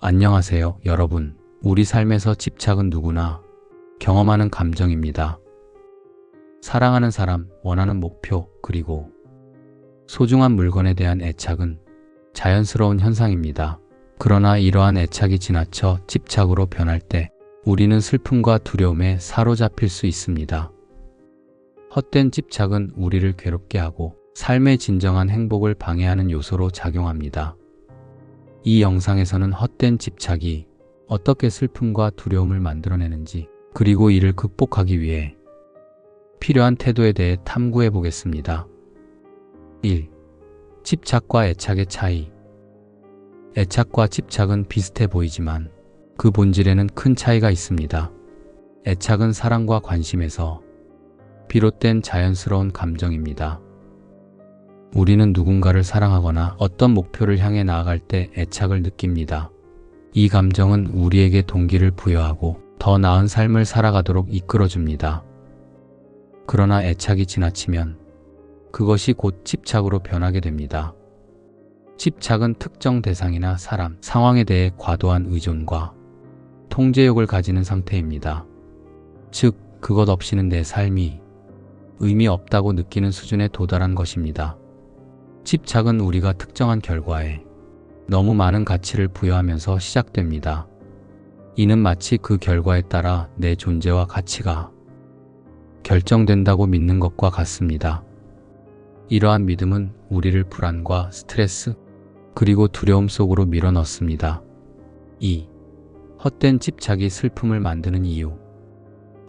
안녕하세요, 여러분. 우리 삶에서 집착은 누구나 경험하는 감정입니다. 사랑하는 사람, 원하는 목표, 그리고 소중한 물건에 대한 애착은 자연스러운 현상입니다. 그러나 이러한 애착이 지나쳐 집착으로 변할 때 우리는 슬픔과 두려움에 사로잡힐 수 있습니다. 헛된 집착은 우리를 괴롭게 하고 삶의 진정한 행복을 방해하는 요소로 작용합니다. 이 영상에서는 헛된 집착이 어떻게 슬픔과 두려움을 만들어내는지 그리고 이를 극복하기 위해 필요한 태도에 대해 탐구해 보겠습니다. 1. 집착과 애착의 차이. 애착과 집착은 비슷해 보이지만 그 본질에는 큰 차이가 있습니다. 애착은 사랑과 관심에서 비롯된 자연스러운 감정입니다. 우리는 누군가를 사랑하거나 어떤 목표를 향해 나아갈 때 애착을 느낍니다. 이 감정은 우리에게 동기를 부여하고 더 나은 삶을 살아가도록 이끌어줍니다. 그러나 애착이 지나치면 그것이 곧 집착으로 변하게 됩니다. 집착은 특정 대상이나 사람, 상황에 대해 과도한 의존과 통제욕을 가지는 상태입니다. 즉, 그것 없이는 내 삶이 의미 없다고 느끼는 수준에 도달한 것입니다. 집착은 우리가 특정한 결과에 너무 많은 가치를 부여하면서 시작됩니다. 이는 마치 그 결과에 따라 내 존재와 가치가 결정된다고 믿는 것과 같습니다. 이러한 믿음은 우리를 불안과 스트레스, 그리고 두려움 속으로 밀어 넣습니다. 2. 헛된 집착이 슬픔을 만드는 이유.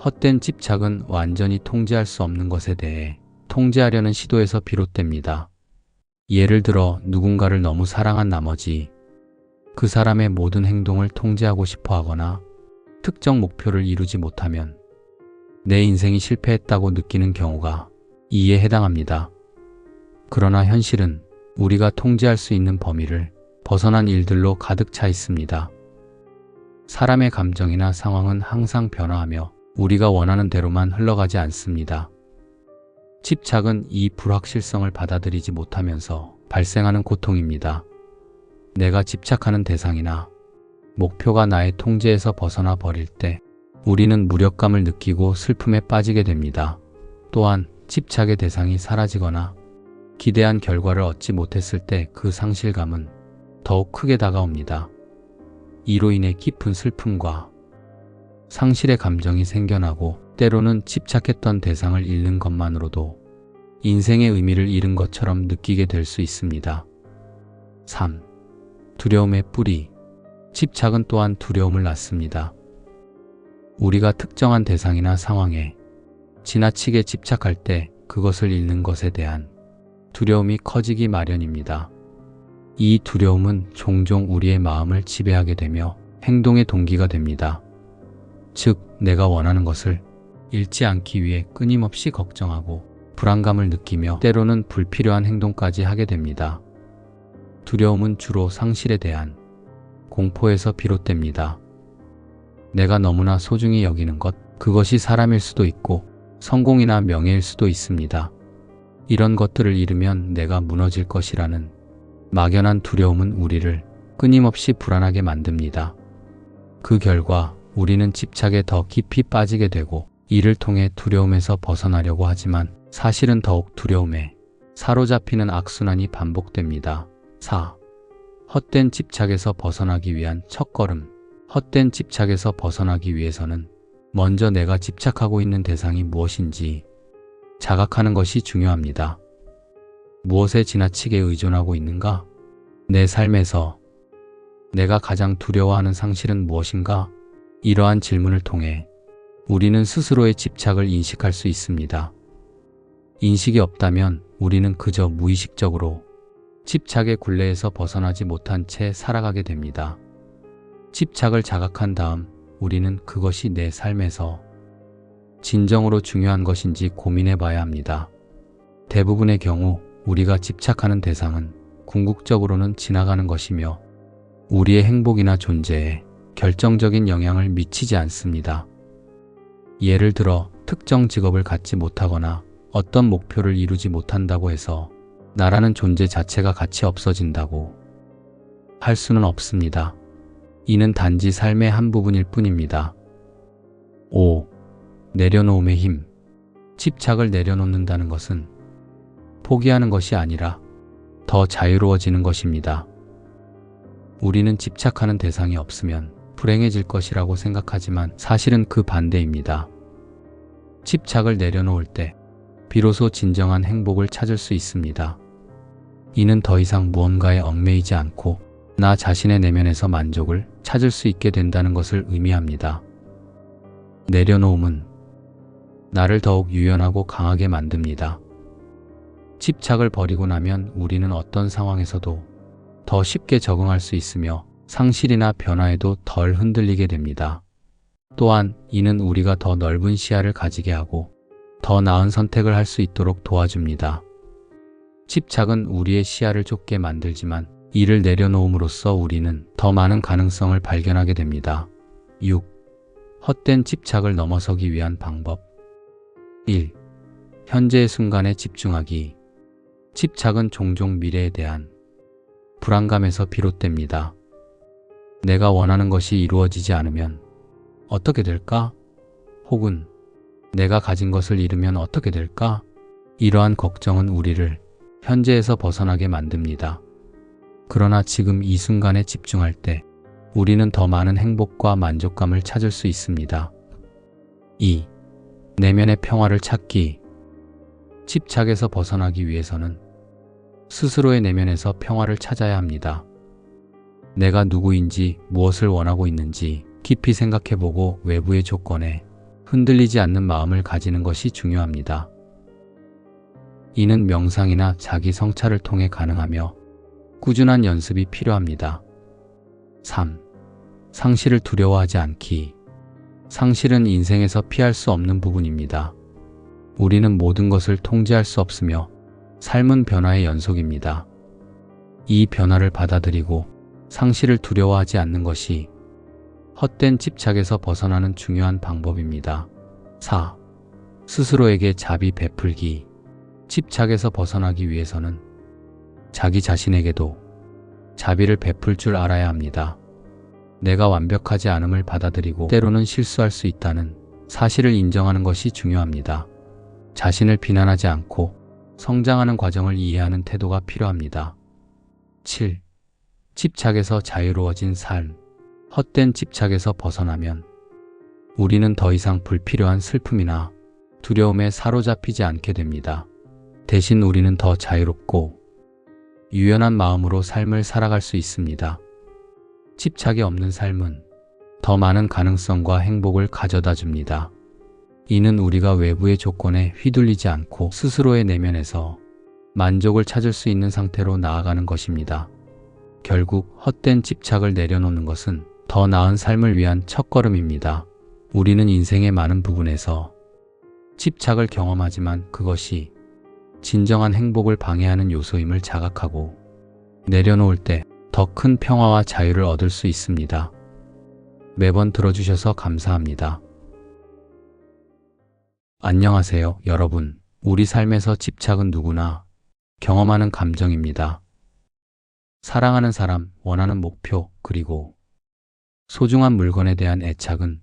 헛된 집착은 완전히 통제할 수 없는 것에 대해 통제하려는 시도에서 비롯됩니다. 예를 들어 누군가를 너무 사랑한 나머지 그 사람의 모든 행동을 통제하고 싶어 하거나 특정 목표를 이루지 못하면 내 인생이 실패했다고 느끼는 경우가 이에 해당합니다. 그러나 현실은 우리가 통제할 수 있는 범위를 벗어난 일들로 가득 차 있습니다. 사람의 감정이나 상황은 항상 변화하며 우리가 원하는 대로만 흘러가지 않습니다. 집착은 이 불확실성을 받아들이지 못하면서 발생하는 고통입니다. 내가 집착하는 대상이나 목표가 나의 통제에서 벗어나 버릴 때 우리는 무력감을 느끼고 슬픔에 빠지게 됩니다. 또한 집착의 대상이 사라지거나 기대한 결과를 얻지 못했을 때 그 상실감은 더욱 크게 다가옵니다. 이로 인해 깊은 슬픔과 상실의 감정이 생겨나고 때로는 집착했던 대상을 잃는 것만으로도 인생의 의미를 잃은 것처럼 느끼게 될 수 있습니다. 3. 두려움의 뿌리. 집착은 또한 두려움을 낳습니다. 우리가 특정한 대상이나 상황에 지나치게 집착할 때 그것을 잃는 것에 대한 두려움이 커지기 마련입니다. 이 두려움은 종종 우리의 마음을 지배하게 되며 행동의 동기가 됩니다. 즉, 내가 원하는 것을 잃지 않기 위해 끊임없이 걱정하고 불안감을 느끼며 때로는 불필요한 행동까지 하게 됩니다. 두려움은 주로 상실에 대한 공포에서 비롯됩니다. 내가 너무나 소중히 여기는 것, 그것이 사람일 수도 있고 성공이나 명예일 수도 있습니다. 이런 것들을 잃으면 내가 무너질 것이라는 막연한 두려움은 우리를 끊임없이 불안하게 만듭니다. 그 결과 우리는 집착에 더 깊이 빠지게 되고 이를 통해 두려움에서 벗어나려고 하지만 사실은 더욱 두려움에 사로잡히는 악순환이 반복됩니다. 4. 헛된 집착에서 벗어나기 위한 첫걸음. 헛된 집착에서 벗어나기 위해서는 먼저 내가 집착하고 있는 대상이 무엇인지 자각하는 것이 중요합니다. 무엇에 지나치게 의존하고 있는가? 내 삶에서 내가 가장 두려워하는 상실은 무엇인가? 이러한 질문을 통해 우리는 스스로의 집착을 인식할 수 있습니다. 인식이 없다면 우리는 그저 무의식적으로 집착의 굴레에서 벗어나지 못한 채 살아가게 됩니다. 집착을 자각한 다음 우리는 그것이 내 삶에서 진정으로 중요한 것인지 고민해 봐야 합니다. 대부분의 경우 우리가 집착하는 대상은 궁극적으로는 지나가는 것이며 우리의 행복이나 존재에 결정적인 영향을 미치지 않습니다. 예를 들어 특정 직업을 갖지 못하거나 어떤 목표를 이루지 못한다고 해서 나라는 존재 자체가 가치 없어진다고 할 수는 없습니다. 이는 단지 삶의 한 부분일 뿐입니다. 5. 내려놓음의 힘. 집착을 내려놓는다는 것은 포기하는 것이 아니라 더 자유로워지는 것입니다. 우리는 집착하는 대상이 없으면 불행해질 것이라고 생각하지만 사실은 그 반대입니다. 집착을 내려놓을 때 비로소 진정한 행복을 찾을 수 있습니다. 이는 더 이상 무언가에 얽매이지 않고 나 자신의 내면에서 만족을 찾을 수 있게 된다는 것을 의미합니다. 내려놓음은 나를 더욱 유연하고 강하게 만듭니다. 집착을 버리고 나면 우리는 어떤 상황에서도 더 쉽게 적응할 수 있으며 상실이나 변화에도 덜 흔들리게 됩니다. 또한 이는 우리가 더 넓은 시야를 가지게 하고 더 나은 선택을 할 수 있도록 도와줍니다. 집착은 우리의 시야를 좁게 만들지만 이를 내려놓음으로써 우리는 더 많은 가능성을 발견하게 됩니다. 6. 헛된 집착을 넘어서기 위한 방법 1. 현재의 순간에 집중하기 집착은 종종 미래에 대한 불안감에서 비롯됩니다. 내가 원하는 것이 이루어지지 않으면 어떻게 될까? 혹은 내가 가진 것을 잃으면 어떻게 될까? 이러한 걱정은 우리를 현재에서 벗어나게 만듭니다. 그러나 지금 이 순간에 집중할 때 우리는 더 많은 행복과 만족감을 찾을 수 있습니다. 2. 내면의 평화를 찾기. 집착에서 벗어나기 위해서는 스스로의 내면에서 평화를 찾아야 합니다. 내가 누구인지 무엇을 원하고 있는지 깊이 생각해보고 외부의 조건에 흔들리지 않는 마음을 가지는 것이 중요합니다. 이는 명상이나 자기 성찰을 통해 가능하며 꾸준한 연습이 필요합니다. 3. 상실을 두려워하지 않기. 상실은 인생에서 피할 수 없는 부분입니다. 우리는 모든 것을 통제할 수 없으며 삶은 변화의 연속입니다. 이 변화를 받아들이고 상실을 두려워하지 않는 것이 헛된 집착에서 벗어나는 중요한 방법입니다. 4. 스스로에게 자비 베풀기. 집착에서 벗어나기 위해서는 자기 자신에게도 자비를 베풀 줄 알아야 합니다. 내가 완벽하지 않음을 받아들이고 때로는 실수할 수 있다는 사실을 인정하는 것이 중요합니다. 자신을 비난하지 않고 성장하는 과정을 이해하는 태도가 필요합니다. 7. 집착에서 자유로워진 삶. 헛된 집착에서 벗어나면 우리는 더 이상 불필요한 슬픔이나 두려움에 사로잡히지 않게 됩니다. 대신 우리는 더 자유롭고 유연한 마음으로 삶을 살아갈 수 있습니다. 집착이 없는 삶은 더 많은 가능성과 행복을 가져다 줍니다. 이는 우리가 외부의 조건에 휘둘리지 않고 스스로의 내면에서 만족을 찾을 수 있는 상태로 나아가는 것입니다. 결국 헛된 집착을 내려놓는 것은 더 나은 삶을 위한 첫걸음입니다. 우리는 인생의 많은 부분에서 집착을 경험하지만 그것이 진정한 행복을 방해하는 요소임을 자각하고 내려놓을 때 더 큰 평화와 자유를 얻을 수 있습니다. 매번 들어주셔서 감사합니다. 안녕하세요, 여러분. 우리 삶에서 집착은 누구나 경험하는 감정입니다. 사랑하는 사람, 원하는 목표, 그리고 소중한 물건에 대한 애착은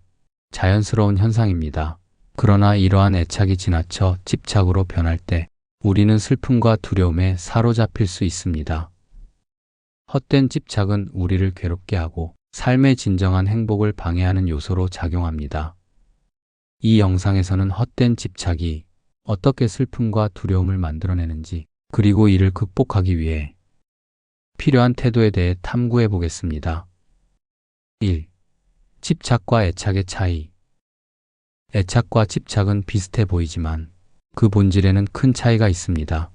자연스러운 현상입니다. 그러나 이러한 애착이 지나쳐 집착으로 변할 때 우리는 슬픔과 두려움에 사로잡힐 수 있습니다. 헛된 집착은 우리를 괴롭게 하고 삶의 진정한 행복을 방해하는 요소로 작용합니다. 이 영상에서는 헛된 집착이 어떻게 슬픔과 두려움을 만들어내는지 그리고 이를 극복하기 위해 필요한 태도에 대해 탐구해 보겠습니다. 1. 집착과 애착의 차이. 애착과 집착은 비슷해 보이지만 그 본질에는 큰 차이가 있습니다.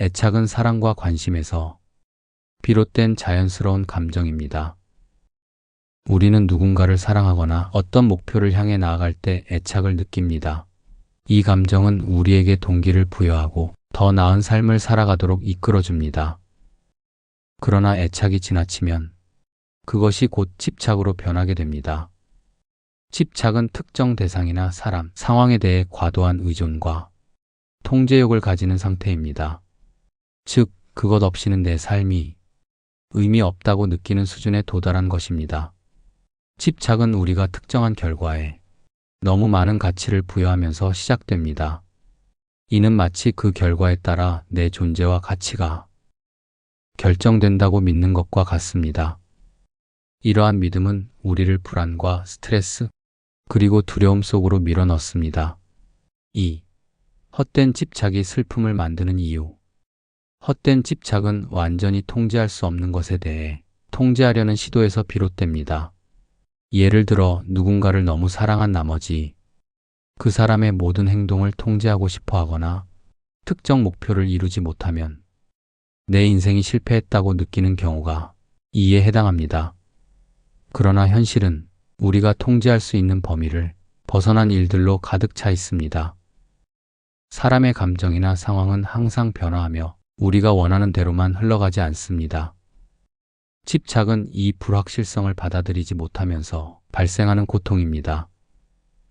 애착은 사랑과 관심에서 비롯된 자연스러운 감정입니다. 우리는 누군가를 사랑하거나 어떤 목표를 향해 나아갈 때 애착을 느낍니다. 이 감정은 우리에게 동기를 부여하고 더 나은 삶을 살아가도록 이끌어줍니다. 그러나 애착이 지나치면 그것이 곧 집착으로 변하게 됩니다. 집착은 특정 대상이나 사람, 상황에 대해 과도한 의존과 통제욕을 가지는 상태입니다. 즉, 그것 없이는 내 삶이 의미 없다고 느끼는 수준에 도달한 것입니다. 집착은 우리가 특정한 결과에 너무 많은 가치를 부여하면서 시작됩니다. 이는 마치 그 결과에 따라 내 존재와 가치가 결정된다고 믿는 것과 같습니다. 이러한 믿음은 우리를 불안과 스트레스, 그리고 두려움 속으로 밀어 넣습니다. 2. 헛된 집착이 슬픔을 만드는 이유. 헛된 집착은 완전히 통제할 수 없는 것에 대해 통제하려는 시도에서 비롯됩니다. 예를 들어 누군가를 너무 사랑한 나머지 그 사람의 모든 행동을 통제하고 싶어 하거나 특정 목표를 이루지 못하면 내 인생이 실패했다고 느끼는 경우가 이에 해당합니다. 그러나 현실은 우리가 통제할 수 있는 범위를 벗어난 일들로 가득 차 있습니다. 사람의 감정이나 상황은 항상 변화하며 우리가 원하는 대로만 흘러가지 않습니다. 집착은 이 불확실성을 받아들이지 못하면서 발생하는 고통입니다.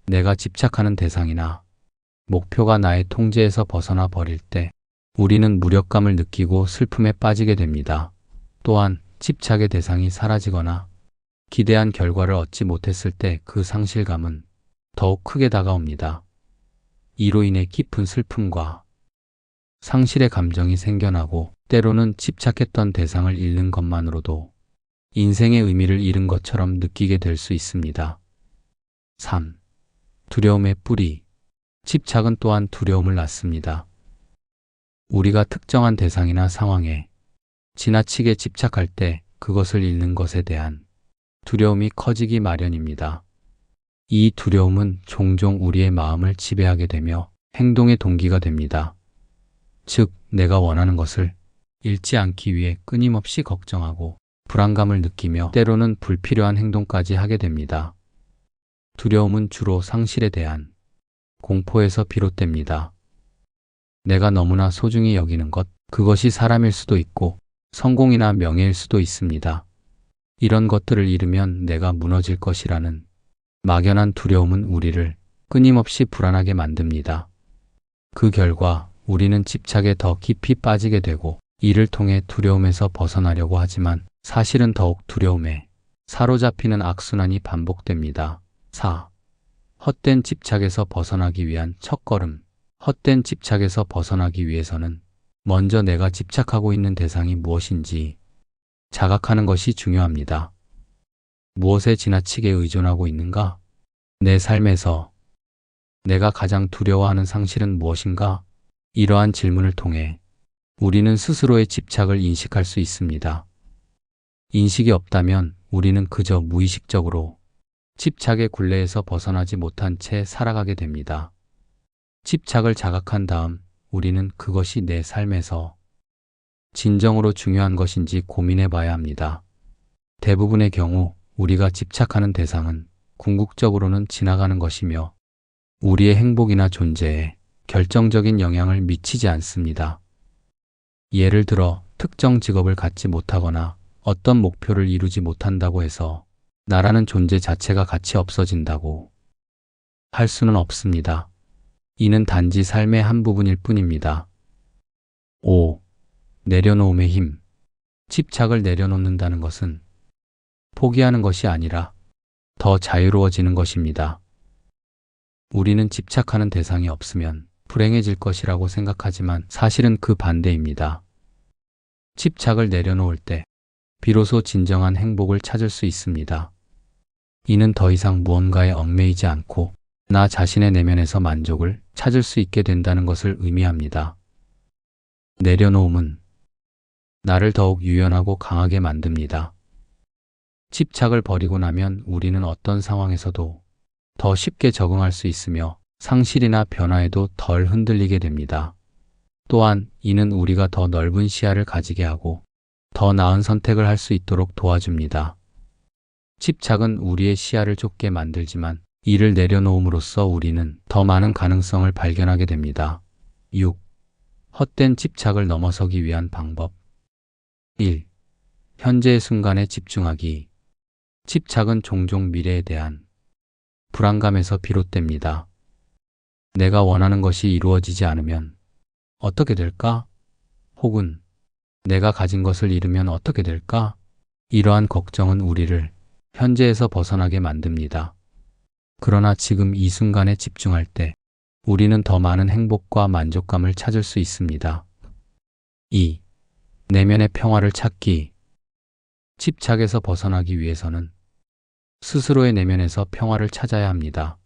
내가 집착하는 대상이나 목표가 나의 통제에서 벗어나 버릴 때 우리는 무력감을 느끼고 슬픔에 빠지게 됩니다. 또한 집착의 대상이 사라지거나 기대한 결과를 얻지 못했을 때 그 상실감은 더욱 크게 다가옵니다. 이로 인해 깊은 슬픔과 상실의 감정이 생겨나고 때로는 집착했던 대상을 잃는 것만으로도 인생의 의미를 잃은 것처럼 느끼게 될 수 있습니다. 3. 두려움의 뿌리. 집착은 또한 두려움을 낳습니다. 우리가 특정한 대상이나 상황에 지나치게 집착할 때 그것을 잃는 것에 대한 두려움이 커지기 마련입니다. 이 두려움은 종종 우리의 마음을 지배하게 되며 행동의 동기가 됩니다. 즉, 내가 원하는 것을 잃지 않기 위해 끊임없이 걱정하고 불안감을 느끼며 때로는 불필요한 행동까지 하게 됩니다. 두려움은 주로 상실에 대한 공포에서 비롯됩니다. 내가 너무나 소중히 여기는 것, 그것이 사람일 수도 있고 성공이나 명예일 수도 있습니다. 이런 것들을 잃으면 내가 무너질 것이라는 막연한 두려움은 우리를 끊임없이 불안하게 만듭니다. 그 결과 우리는 집착에 더 깊이 빠지게 되고 이를 통해 두려움에서 벗어나려고 하지만 사실은 더욱 두려움에 사로잡히는 악순환이 반복됩니다. 4. 헛된 집착에서 벗어나기 위한 첫걸음. 헛된 집착에서 벗어나기 위해서는 먼저 내가 집착하고 있는 대상이 무엇인지 자각하는 것이 중요합니다. 무엇에 지나치게 의존하고 있는가? 내 삶에서 내가 가장 두려워하는 상실은 무엇인가? 이러한 질문을 통해 우리는 스스로의 집착을 인식할 수 있습니다. 인식이 없다면 우리는 그저 무의식적으로 집착의 굴레에서 벗어나지 못한 채 살아가게 됩니다. 집착을 자각한 다음 우리는 그것이 내 삶에서 진정으로 중요한 것인지 고민해 봐야 합니다. 대부분의 경우 우리가 집착하는 대상은 궁극적으로는 지나가는 것이며 우리의 행복이나 존재에 결정적인 영향을 미치지 않습니다. 예를 들어 특정 직업을 갖지 못하거나 어떤 목표를 이루지 못한다고 해서 나라는 존재 자체가 가치 없어진다고 할 수는 없습니다. 이는 단지 삶의 한 부분일 뿐입니다. 5. 내려놓음의 힘. 집착을 내려놓는다는 것은 포기하는 것이 아니라 더 자유로워지는 것입니다. 우리는 집착하는 대상이 없으면 불행해질 것이라고 생각하지만 사실은 그 반대입니다. 집착을 내려놓을 때 비로소 진정한 행복을 찾을 수 있습니다. 이는 더 이상 무언가에 얽매이지 않고 나 자신의 내면에서 만족을 찾을 수 있게 된다는 것을 의미합니다. 내려놓음은 나를 더욱 유연하고 강하게 만듭니다. 집착을 버리고 나면 우리는 어떤 상황에서도 더 쉽게 적응할 수 있으며 상실이나 변화에도 덜 흔들리게 됩니다. 또한 이는 우리가 더 넓은 시야를 가지게 하고 더 나은 선택을 할 수 있도록 도와줍니다. 집착은 우리의 시야를 좁게 만들지만 이를 내려놓음으로써 우리는 더 많은 가능성을 발견하게 됩니다. 6. 헛된 집착을 넘어서기 위한 방법 1. 현재의 순간에 집중하기. 집착은 종종 미래에 대한 불안감에서 비롯됩니다. 내가 원하는 것이 이루어지지 않으면 어떻게 될까? 혹은 내가 가진 것을 잃으면 어떻게 될까? 이러한 걱정은 우리를 현재에서 벗어나게 만듭니다. 그러나 지금 이 순간에 집중할 때 우리는 더 많은 행복과 만족감을 찾을 수 있습니다. 2. 내면의 평화를 찾기. 집착에서 벗어나기 위해서는 스스로의 내면에서 평화를 찾아야 합니다.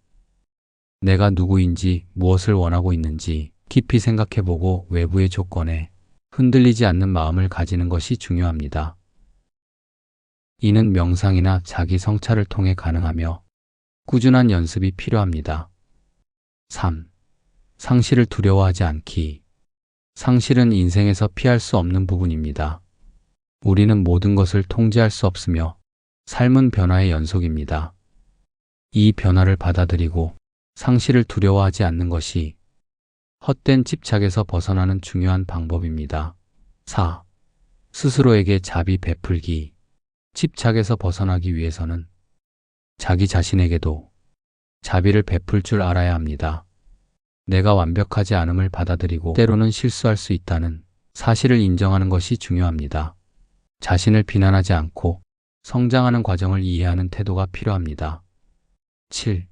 내가 누구인지 무엇을 원하고 있는지 깊이 생각해보고 외부의 조건에 흔들리지 않는 마음을 가지는 것이 중요합니다. 이는 명상이나 자기 성찰을 통해 가능하며 꾸준한 연습이 필요합니다. 3. 상실을 두려워하지 않기. 상실은 인생에서 피할 수 없는 부분입니다. 우리는 모든 것을 통제할 수 없으며 삶은 변화의 연속입니다. 이 변화를 받아들이고 상실을 두려워하지 않는 것이 헛된 집착에서 벗어나는 중요한 방법입니다. 4. 스스로에게 자비 베풀기. 집착에서 벗어나기 위해서는 자기 자신에게도 자비를 베풀 줄 알아야 합니다. 내가 완벽하지 않음을 받아들이고 때로는 실수할 수 있다는 사실을 인정하는 것이 중요합니다. 자신을 비난하지 않고 성장하는 과정을 이해하는 태도가 필요합니다. 7.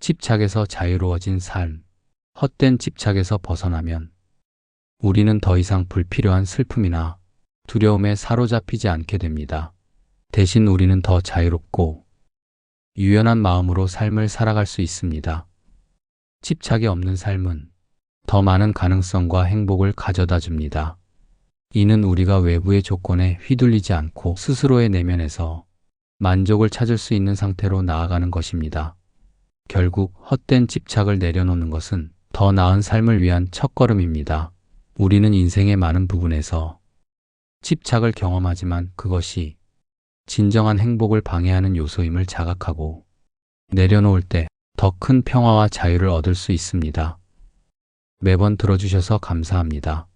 집착에서 자유로워진 삶. 헛된 집착에서 벗어나면 우리는 더 이상 불필요한 슬픔이나 두려움에 사로잡히지 않게 됩니다. 대신 우리는 더 자유롭고 유연한 마음으로 삶을 살아갈 수 있습니다. 집착이 없는 삶은 더 많은 가능성과 행복을 가져다 줍니다. 이는 우리가 외부의 조건에 휘둘리지 않고 스스로의 내면에서 만족을 찾을 수 있는 상태로 나아가는 것입니다. 결국 헛된 집착을 내려놓는 것은 더 나은 삶을 위한 첫걸음입니다. 우리는 인생의 많은 부분에서 집착을 경험하지만 그것이 진정한 행복을 방해하는 요소임을 자각하고 내려놓을 때 더 큰 평화와 자유를 얻을 수 있습니다. 매번 들어주셔서 감사합니다.